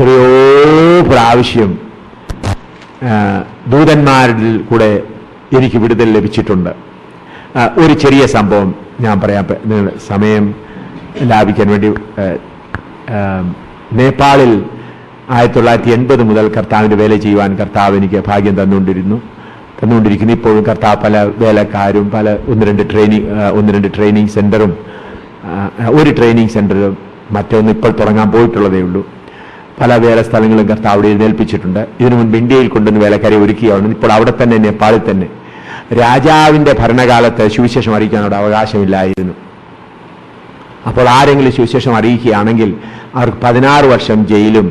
എത്രയോ പ്രാവശ്യം ദൂതന്മാരിൽ കൂടെ എനിക്ക് വിടുതൽ ലഭിച്ചിട്ടുണ്ട്. ഒരു ചെറിയ സംഭവം ഞാൻ പറയാം. നിങ്ങൾ സമയം ലാഭിക്കാൻ വേണ്ടി നേപ്പാളിൽ ആയിരത്തി തൊള്ളായിരത്തി എൺപത് മുതൽ കർത്താവിന്റെ വേല ചെയ്യുവാൻ കർത്താവ് എനിക്ക് ഭാഗ്യം തന്നുകൊണ്ടിരുന്നു. തന്നുകൊണ്ടിരിക്കുന്നു ഇപ്പോഴും കർത്താവ് പല വേലക്കാരും പല ഒന്ന് രണ്ട് ട്രെയിനിങ് ഒന്ന് രണ്ട് ട്രെയിനിങ് സെന്ററും ഒരു ട്രെയിനിങ് സെന്ററും മറ്റൊന്ന് ഇപ്പോൾ തുടങ്ങാൻ പോയിട്ടുള്ളതേ ഉള്ളൂ. പല വേല സ്ഥലങ്ങളും കർത്താവ് എഴുന്നേൽപ്പിച്ചിട്ടുണ്ട്. ഇതിനു മുൻപ് ഇന്ത്യയിൽ കൊണ്ടുവന്ന് വേലക്കാരെ ഒരുക്കുകയാണ് ഇപ്പോൾ അവിടെ തന്നെ നേപ്പാളിൽ തന്നെ. രാജാവിന്റെ ഭരണകാലത്ത് സുവിശേഷം അറിയിക്കാൻ അവിടെ അവകാശമില്ലായിരുന്നു. അപ്പോൾ ആരെങ്കിലും സുവിശേഷം അറിയിക്കുകയാണെങ്കിൽ അവർക്ക് പതിനാറ് വർഷം ജയിലും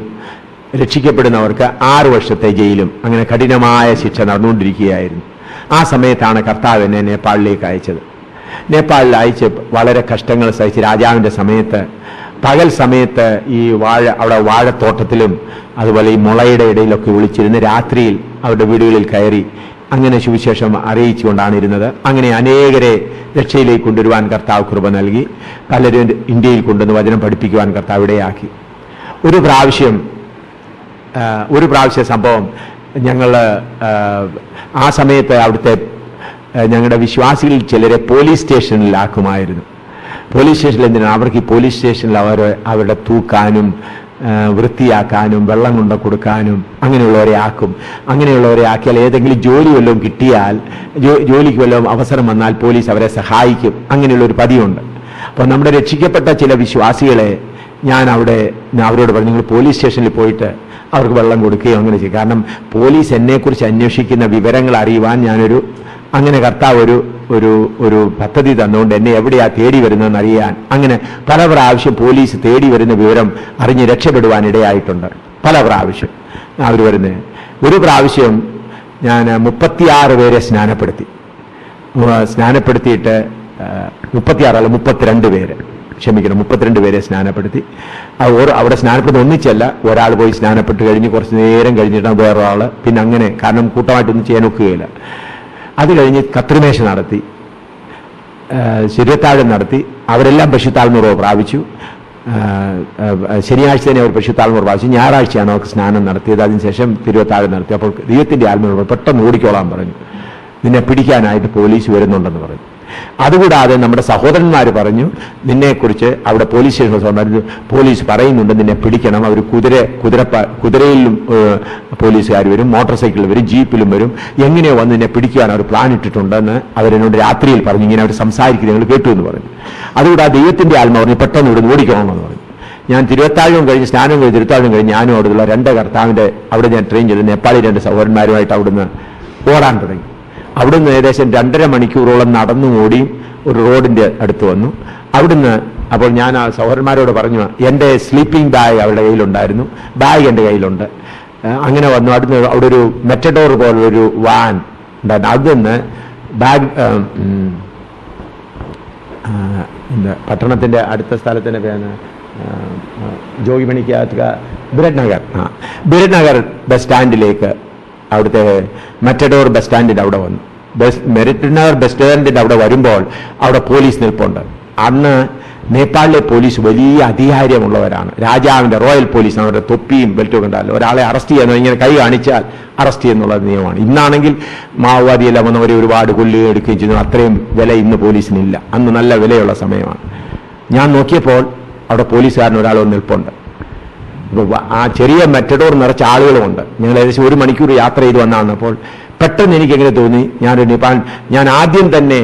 രക്ഷിക്കപ്പെടുന്നവർക്ക് ആറ് വർഷത്തെ ജയിലും അങ്ങനെ കഠിനമായ ശിക്ഷ നടന്നുകൊണ്ടിരിക്കുകയായിരുന്നു. ആ സമയത്താണ് കർത്താവ് എന്നെ നേപ്പാളിലേക്ക് അയച്ചത്. നേപ്പാളിൽ അയച്ച് വളരെ കഷ്ടങ്ങൾ സഹിച്ച് രാജാവിന്റെ സമയത്ത് പകൽ സമയത്ത് ഈ വാഴ അവിടെ വാഴത്തോട്ടത്തിലും അതുപോലെ ഈ മുളയുടെ ഇടയിലൊക്കെ വിളിച്ചിരുന്ന് രാത്രിയിൽ അവരുടെ വീടുകളിൽ കയറി അങ്ങനെ സുവിശേഷം അറിയിച്ചുകൊണ്ടാണ് ഇരുന്നത്. അങ്ങനെ അനേകരെ രക്ഷയിലേക്ക് കൊണ്ടുവരുവാൻ കർത്താവ് കൃപ നൽകി. പലരും ഇന്ത്യയിൽ കൊണ്ടുവന്ന് വചനം പഠിപ്പിക്കുവാൻ കർത്താവ് ഇടയാക്കി. ഒരു പ്രാവശ്യം ഒരു പ്രാവശ്യ സംഭവം ഞങ്ങൾ ആ സമയത്ത് അവിടുത്തെ ഞങ്ങളുടെ വിശ്വാസികളിൽ ചിലരെ പോലീസ് സ്റ്റേഷനിലാക്കുമായിരുന്നു. പോലീസ് സ്റ്റേഷനിൽ എന്തിനാണ് അവർക്ക് ഈ പോലീസ് സ്റ്റേഷനിൽ അവർ അവരുടെ തൂക്കാനും വൃത്തിയാക്കാനും വെള്ളം കൊണ്ട് കൊടുക്കാനും അങ്ങനെയുള്ളവരെ ആക്കും. അങ്ങനെയുള്ളവരെ ആക്കിയാൽ ഏതെങ്കിലും ജോലി വല്ലതും കിട്ടിയാൽ ജോലിക്ക് വല്ലതും അവസരം വന്നാൽ പോലീസ് അവരെ സഹായിക്കും. അങ്ങനെയുള്ളൊരു പതിവുണ്ട്. അപ്പോൾ നമ്മുടെ രക്ഷിക്കപ്പെട്ട ചില വിശ്വാസികളെ ഞാൻ അവിടെ അവരോട് പറഞ്ഞു നിങ്ങൾ പോലീസ് സ്റ്റേഷനിൽ പോയിട്ട് അവർക്ക് വെള്ളം കൊടുക്കുകയോ അങ്ങനെ ചെയ്യും. കാരണം പോലീസ് എന്നെക്കുറിച്ച് അന്വേഷിക്കുന്ന വിവരങ്ങൾ അറിയുവാൻ ഞാനൊരു അങ്ങനെ കർത്താവ് ഒരു ഒരു ഒരു പദ്ധതി തന്നുകൊണ്ട് എന്നെ എവിടെയാ തേടി വരുന്നതെന്ന് അറിയാൻ അങ്ങനെ പല പ്രാവശ്യം പോലീസ് തേടി വരുന്ന വിവരം അറിഞ്ഞ് രക്ഷപ്പെടുവാൻ ഇടയായിട്ടുണ്ട് പല പ്രാവശ്യം അവർ വരുന്നത് ഒരു പ്രാവശ്യം ഞാൻ മുപ്പത്തിയാറ് പേരെ സ്നാനപ്പെടുത്തി. സ്നാനപ്പെടുത്തിയിട്ട് മുപ്പത്തിയാറല്ല മുപ്പത്തിരണ്ട് പേര്. ക്ഷമിക്കണം മുപ്പത്തിരണ്ട് പേരെ സ്നാനപ്പെടുത്തി. ഓരോ അവിടെ സ്നാനപ്പെടുത്തി ഒന്നിച്ചല്ല ഒരാൾ പോയി സ്നാനപ്പെട്ട് കഴിഞ്ഞ് കുറച്ച് നേരം കഴിഞ്ഞിട്ടാണ് വേറൊരാൾ പിന്നെ അങ്ങനെ കാരണം കൂട്ടമായിട്ടൊന്നും ചെയ്യാൻ ഒക്കുകയില്ല. അത് കഴിഞ്ഞ് കത്രിമേശ നടത്തി ശരീരത്താഴം നടത്തി അവരെല്ലാം പശുത്താൽമുറവ് പ്രാപിച്ചു. ശനിയാഴ്ച തന്നെ അവർ പശുത്താൽമുറ പ്രാപിച്ചു. ഞായറാഴ്ചയാണ് അവർക്ക് സ്നാനം നടത്തിയത്. അതിനുശേഷം തിരുവത്താഴം നടത്തി. അപ്പോൾ ദൈവത്തിന്റെ ആത്മാവ് പെട്ടെന്ന് ഓടിക്കോളാൻ പറഞ്ഞു. നിന്നെ പിടിക്കാനായിട്ട് പോലീസ് വരുന്നുണ്ടെന്ന് പറഞ്ഞു. അതുകൂടാതെ നമ്മുടെ സഹോദരന്മാർ പറഞ്ഞു നിന്നെക്കുറിച്ച് അവിടെ പോലീസ് പറഞ്ഞു പോലീസ് പറയുന്നുണ്ട് നിന്നെ പിടിക്കണം. അവർ കുതിര കുതിര കുതിരയിലും പോലീസുകാർ വരും മോട്ടോർ സൈക്കിളിൽ വരും ജീപ്പിലും വരും. എങ്ങനെയോ വന്ന് നിന്നെ പിടിക്കാൻ അവർ പ്ലാൻ ഇട്ടിട്ടുണ്ടെന്ന് അവരെന്നോട് രാത്രിയിൽ പറഞ്ഞു. ഇങ്ങനെ അവർ സംസാരിക്കുന്നത് ഞങ്ങൾ കേട്ടു എന്ന് പറഞ്ഞു. അതുകൂടാതെ ദൈവത്തിന്റെ ആത്മ പറഞ്ഞു പെട്ടെന്ന് ഇവിടെ ഓടിക്കണമെന്ന് പറഞ്ഞു. ഞാൻ തിരുവത്താഴം കഴിഞ്ഞ് സ്നാനം കഴിഞ്ഞ് തിരുത്താഴം കഴിഞ്ഞ് ഞാനും അവിടെയുള്ള രണ്ട് കർത്താവിന്റെ അവിടെ ഞാൻ ട്രെയിൻ ചെയ്ത് നേപ്പാളി രണ്ട് സഹോദരന്മാരുമായിട്ട് അവിടുന്ന് ഓടാൻ തുടങ്ങി. അവിടുന്ന് ഏകദേശം രണ്ടര മണിക്കൂറോളം നടന്നു ഓടി ഒരു റോഡിന്റെ അടുത്ത് വന്നു. അവിടുന്ന് അപ്പോൾ ഞാൻ ആ സഹോദരന്മാരോട് പറഞ്ഞു എന്റെ സ്ലീപ്പിംഗ് ബാഗ് അവരുടെ കയ്യിലുണ്ടായിരുന്നു. ബാഗ് എന്റെ കയ്യിലുണ്ട്. അങ്ങനെ വന്നു. അവിടുന്ന് അവിടെ ഒരു മെറ്റഡോർ പോലുള്ളൊരു വാൻ ഉണ്ടായിരുന്നു. അതിന്ന് ബാഗ് എന്താ പട്ടണത്തിന്റെ അടുത്ത സ്ഥലത്തിന്റെ പേന ജോഗി മണിക്കകത്ത് ബിരഡ് നഗർ ആ ബിരഡ് നഗർ ബസ് സ്റ്റാൻഡിലേക്ക് അവിടുത്തെ മെറ്റഡോർ ബസ് സ്റ്റാൻഡിന്റെ അവിടെ വന്നു. ബസ് മെറിറ്റ് നഗർ ബസ് സ്റ്റാൻഡിന്റെ അവിടെ വരുമ്പോൾ അവിടെ പോലീസ് നിൽപ്പുണ്ട്. അന്ന് നേപ്പാളിലെ പോലീസ് വലിയ അധികാരമുള്ളവരാണ്. രാജാവിന്റെ റോയൽ പോലീസ് അവരുടെ തൊപ്പിയും ബെൽറ്റും ഉണ്ടാവില്ല ഒരാളെ അറസ്റ്റ് ചെയ്യുന്ന ഇങ്ങനെ കൈ കാണിച്ചാൽ അറസ്റ്റ് ചെയ്യുന്നുള്ള നിയമമാണ്. ഇന്നാണെങ്കിൽ മാവോവാദിയെല്ലാം വന്നവരെ ഒരുപാട് കൊല്ലുകയും എടുക്കുകയും ചെയ്യുന്നു അത്രയും വില ഇന്ന് പോലീസിനില്ല. അന്ന് നല്ല വിലയുള്ള സമയമാണ്. ഞാൻ നോക്കിയപ്പോൾ അവിടെ പോലീസുകാരൻ ഒരാൾ നിൽപ്പുണ്ട്. ആ ചെറിയ മെറ്റഡോർ നിറച്ച ആളുകളുമുണ്ട്. ഞങ്ങൾ ഏകദേശം ഒരു മണിക്കൂർ യാത്ര ചെയ്ത് വന്നാണ് അപ്പോൾ പെട്ടെന്ന് എനിക്ക് എങ്ങനെ തോന്നി? ഞാനൊരു നിപാൻ ഞാൻ ആദ്യം തന്നെ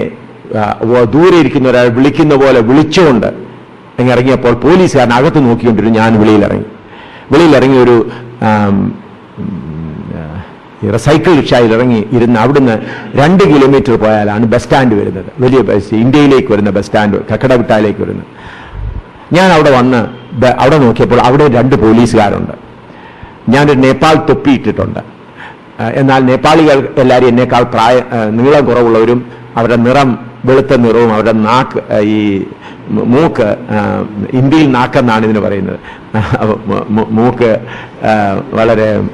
ദൂരെ ഇരിക്കുന്ന ഒരാൾ വിളിക്കുന്ന പോലെ വിളിച്ചുകൊണ്ട് അങ്ങ് ഇറങ്ങിയപ്പോൾ പോലീസുകാരൻ അകത്ത് നോക്കിക്കൊണ്ടിരുന്നു. ഞാൻ വെളിയിലിറങ്ങി. വെളിയിലിറങ്ങി ഒരു സൈക്കിൾ റിക്ഷയിൽ ഇറങ്ങി ഇരുന്ന് അവിടുന്ന് രണ്ട് കിലോമീറ്റർ പോയാലാണ് ബസ് സ്റ്റാൻഡ് വരുന്നത്. വലിയ ബസ് ഇന്ത്യയിലേക്ക് വരുന്ന ബസ് സ്റ്റാൻഡ് കക്കടവിട്ടാലേക്ക് വരുന്നത്. ഞാൻ അവിടെ വന്ന് അവിടെ നോക്കിയപ്പോൾ അവിടെ രണ്ട് പോലീസുകാരുണ്ട്. ഞാനൊരു നേപ്പാൾ തൊപ്പി ഇട്ടിട്ടുണ്ട്. എന്നാൽ നേപ്പാളികൾ എല്ലാവരും എന്നേക്കാൾ പ്രായ നീളം കുറവുള്ളവരും അവരുടെ നിറം വെളുത്ത നിറവും അവരുടെ നാക്ക് ഈ മൂക്ക് ഇന്ത്യയിൽ നാക്കെന്നാണ് ഇതിന് പറയുന്നത്. മൂക്ക് വളരെ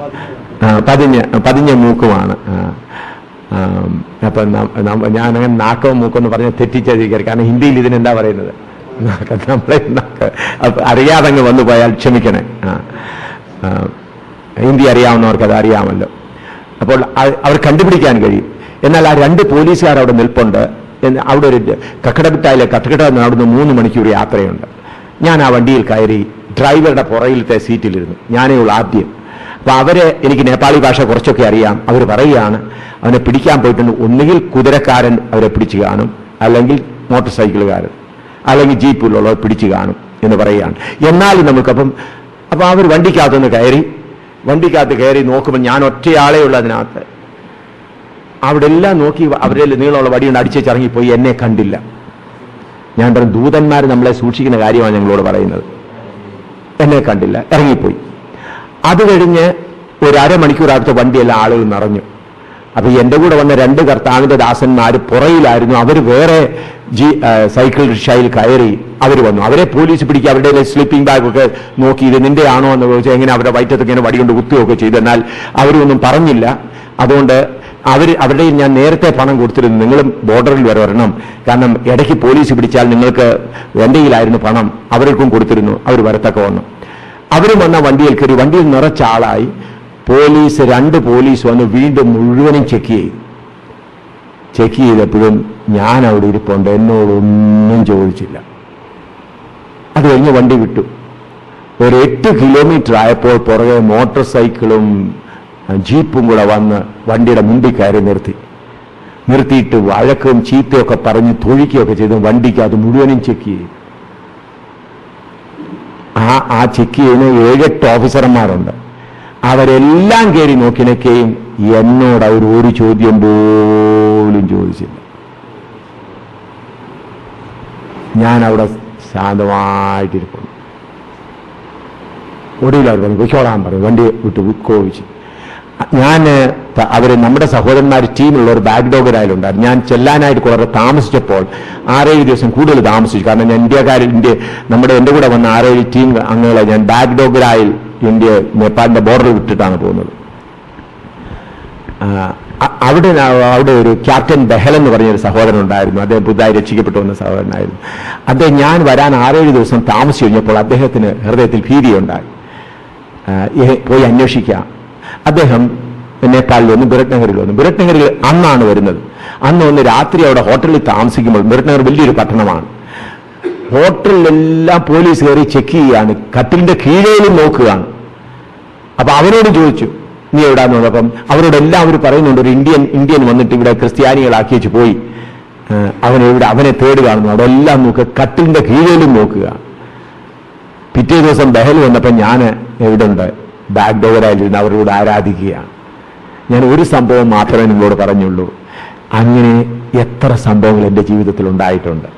പതിഞ്ഞ പതിഞ്ഞ മൂക്കുമാണ്. അപ്പം ഞാൻ അങ്ങനെ മൂക്കോ എന്ന് പറഞ്ഞ് തെറ്റിച്ചതിരിക്കരുത് കാരണം ഹിന്ദിയിൽ ഇതിനെന്താ പറയുന്നത്? നമ്മളെ നാക്ക്. അറിയാതെ വന്നു പോയാൽ ക്ഷമിക്കണേ. ഹിന്ദി അറിയാവുന്നവർക്ക് അത് അറിയാമല്ലോ. അപ്പോൾ അവർ കണ്ടുപിടിക്കാൻ കഴിയും. എന്നാൽ ആ രണ്ട് പോലീസുകാർ അവിടെ നിൽപ്പുണ്ട്. അവിടെ ഒരു കക്കടമിട്ടായിലെ കട്ടക്കട അവിടുന്ന് മൂന്ന് മണിക്കൂർ യാത്രയുണ്ട്. ഞാൻ ആ വണ്ടിയിൽ കയറി ഡ്രൈവറുടെ പുറയിലത്തെ സീറ്റിലിരുന്നു. ഞാനേ ഉള്ളൂ ആദ്യം. അപ്പോൾ അവരെ എനിക്ക് നേപ്പാളി ഭാഷ കുറച്ചൊക്കെ അറിയാം. അവർ പറയുകയാണ് അവനെ പിടിക്കാൻ പോയിട്ടുണ്ട് ഒന്നുകിൽ കുതിരക്കാരൻ അവരെ പിടിച്ചു കാണും അല്ലെങ്കിൽ മോട്ടോർ സൈക്കിളുകാരൻ അല്ലെങ്കിൽ ജീപ്പിലുള്ളവർ പിടിച്ചു കാണും എന്ന് പറയുകയാണ്. എന്നാലും നമുക്കപ്പം അപ്പോൾ അവർ വണ്ടിക്കകത്തുനിന്ന് കയറി വണ്ടിക്കകത്ത് കയറി നോക്കുമ്പോൾ ഞാൻ ഒറ്റയാളേ ഉള്ളൂ അതിനകത്ത്. അവിടെ എല്ലാം നോക്കി അവരിൽ നീളമുള്ള വടിയുണ്ട് അടിച്ചേച്ച് ഇറങ്ങിപ്പോയി എന്നെ കണ്ടില്ല. ഞാൻ പറഞ്ഞു ദൂതന്മാർ നമ്മളെ സൂക്ഷിക്കുന്ന കാര്യമാണ് ഞങ്ങളോട് പറയുന്നത്. എന്നെ കണ്ടില്ല ഇറങ്ങിപ്പോയി. അത് കഴിഞ്ഞ് ഒരു അരമണിക്കൂർ അടുത്ത വണ്ടിയെല്ലാം ആളുകൾ നിറഞ്ഞു. അപ്പൊ എന്റെ കൂടെ വന്ന രണ്ട് കർത്താവിന്റെ ദാസന്മാർ പുറയിലായിരുന്നു. അവർ വേറെ സൈക്കിൾ റിക്ഷയിൽ കയറി അവർ വന്നു. അവരെ പോലീസ് പിടിക്കുക അവരുടെ സ്ലീപ്പിംഗ് ബാഗ് ഒക്കെ നോക്കി ഇത് നിന്റെ ആണോ എന്ന് ചോദിച്ചാൽ എങ്ങനെ അവരുടെ വയറ്റത്തൊക്കെ ഇങ്ങനെ വടികൊണ്ട് കുത്തുകയൊക്കെ ചെയ്തു. എന്നാൽ അവരൊന്നും പറഞ്ഞില്ല. അതുകൊണ്ട് അവർ അവരുടെ ഞാൻ നേരത്തെ പണം കൊടുത്തിരുന്നു. നിങ്ങളും ബോർഡറിൽ വരെ വരണം. കാരണം ഇടയ്ക്ക് പോലീസ് പിടിച്ചാൽ നിങ്ങൾക്ക് എന്റെ കയ്യിലായിരുന്നു പണം. അവർക്കും കൊടുത്തിരുന്നു. അവർ വരത്തൊക്കെ വന്നു. അവരും വന്ന വണ്ടിയിൽ കയറി വണ്ടിയിൽ നിറച്ച ആളായി. പോലീസ് രണ്ട് പോലീസ് വന്ന് വീണ്ടും മുഴുവനും ചെക്ക് ചെയ്തു. ചെക്ക് ചെയ്തപ്പോഴും ഞാൻ അവിടെ ഇരിപ്പുണ്ട്. എന്നോടൊന്നും ചോദിച്ചില്ല. അത് കഴിഞ്ഞ് വണ്ടി വിട്ടു. ഒരു എട്ട് കിലോമീറ്റർ ആയപ്പോൾ പുറകെ മോട്ടോർ സൈക്കിളും ജീപ്പും കൂടെ വന്ന് വണ്ടിയുടെ മുമ്പിൽ കയറി നിർത്തി. നിർത്തിയിട്ട് വഴക്കും ചീത്തയൊക്കെ പറഞ്ഞ് തൊഴിക്കുകയൊക്കെ ചെയ്തു. വണ്ടിക്ക് അത് മുഴുവനും ചെക്ക് ചെയ്തു. ആ ആ ചെക്ക് ചെയ്യുന്ന ഏഴെട്ട് ഓഫീസർമാരുണ്ട് അവരെല്ലാം കയറി നോക്കിനൊക്കെയും എന്നോട് അവർ ഒരു ചോദ്യം പോലും ചോദിച്ചില്ല. ഞാൻ അവിടെ ശാന്തമായിട്ടിരിക്കുന്നു. ഒടുവിൽ അവർ പറഞ്ഞു കുച്ചോളാൻ പറഞ്ഞു വണ്ടി വിട്ട് കോവിച്ച് ഞാൻ അവർ നമ്മുടെ സഹോദരന്മാർ ടീമിലുള്ള ഒരു ബാഗ് ഡോഗരായാലുണ്ടായിരുന്നു. ഞാൻ ചെല്ലാനായിട്ട് കുറേ താമസിച്ചപ്പോൾ ആറേഴ് ദിവസം കൂടുതൽ താമസിച്ചു. കാരണം ഞാൻ ഇന്ത്യക്കാർ ഇന്ത്യ നമ്മുടെ എന്റെ കൂടെ വന്ന ആറേഴ് ടീം അംഗങ്ങളെ ഞാൻ ബാഗ് ഡോഗരായിൽ ഇന്ത്യ നേപ്പാളിന്റെ ബോർഡർ വിട്ടിട്ടാണ് പോകുന്നത്. അവിടെ അവിടെ ഒരു ക്യാപ്റ്റൻ ബഹൽ എന്ന് പറഞ്ഞൊരു സഹോദരൻ ഉണ്ടായിരുന്നു. അദ്ദേഹം പുതുതായി രക്ഷിക്കപ്പെട്ടു വന്ന സഹോദരനായിരുന്നു. അദ്ദേഹം ഞാൻ വരാൻ ആറേഴ് ദിവസം താമസിച്ചു കഴിഞ്ഞപ്പോൾ അദ്ദേഹത്തിന് ഹൃദയത്തിൽ ഭീതിയുണ്ടായി. പോയി അന്വേഷിക്കാം. അദ്ദേഹം നേപ്പാളിൽ വന്നു ബിരത് നഗറിൽ വന്നു. ബിരത് നഗറിൽ അന്നാണ് വരുന്നത്. അന്ന് ഒന്ന് രാത്രി അവിടെ ഹോട്ടലിൽ താമസിക്കുമ്പോൾ ബിരത് നഗർ വലിയൊരു പട്ടണമാണ്. ഹോട്ടലിലെല്ലാം പോലീസ് കയറി ചെക്ക് ചെയ്യാണ്. കട്ടിലിന്റെ കീഴേലും നോക്കുകയാണ്. അപ്പൊ അവരോട് ചോദിച്ചു നീ എവിടാന്ന് വന്നപ്പം അവരോട് എല്ലാവരും പറയുന്നുണ്ട് ഒരു ഇന്ത്യൻ ഇന്ത്യൻ വന്നിട്ട് ഇവിടെ ക്രിസ്ത്യാനികളാക്കി വെച്ച് പോയി. അവനെ എവിടെ അവനെ അവിടെ എല്ലാം നോക്കുക കട്ടിലിന്റെ കീഴിലും നോക്കുക. പിറ്റേ ദിവസം ബഹൽ വന്നപ്പോൾ ഞാൻ എവിടെ ഉണ്ട് ബാക്ക് ഡോവറായിരുന്ന് അവരോട് ആരാധിക്കുകയാണ്. ഞാൻ ഒരു സംഭവം മാത്രമേ നിങ്ങളോട് പറഞ്ഞുള്ളൂ. അങ്ങനെ എത്ര സംഭവങ്ങൾ എന്റെ ജീവിതത്തിൽ ഉണ്ടായിട്ടുണ്ട്.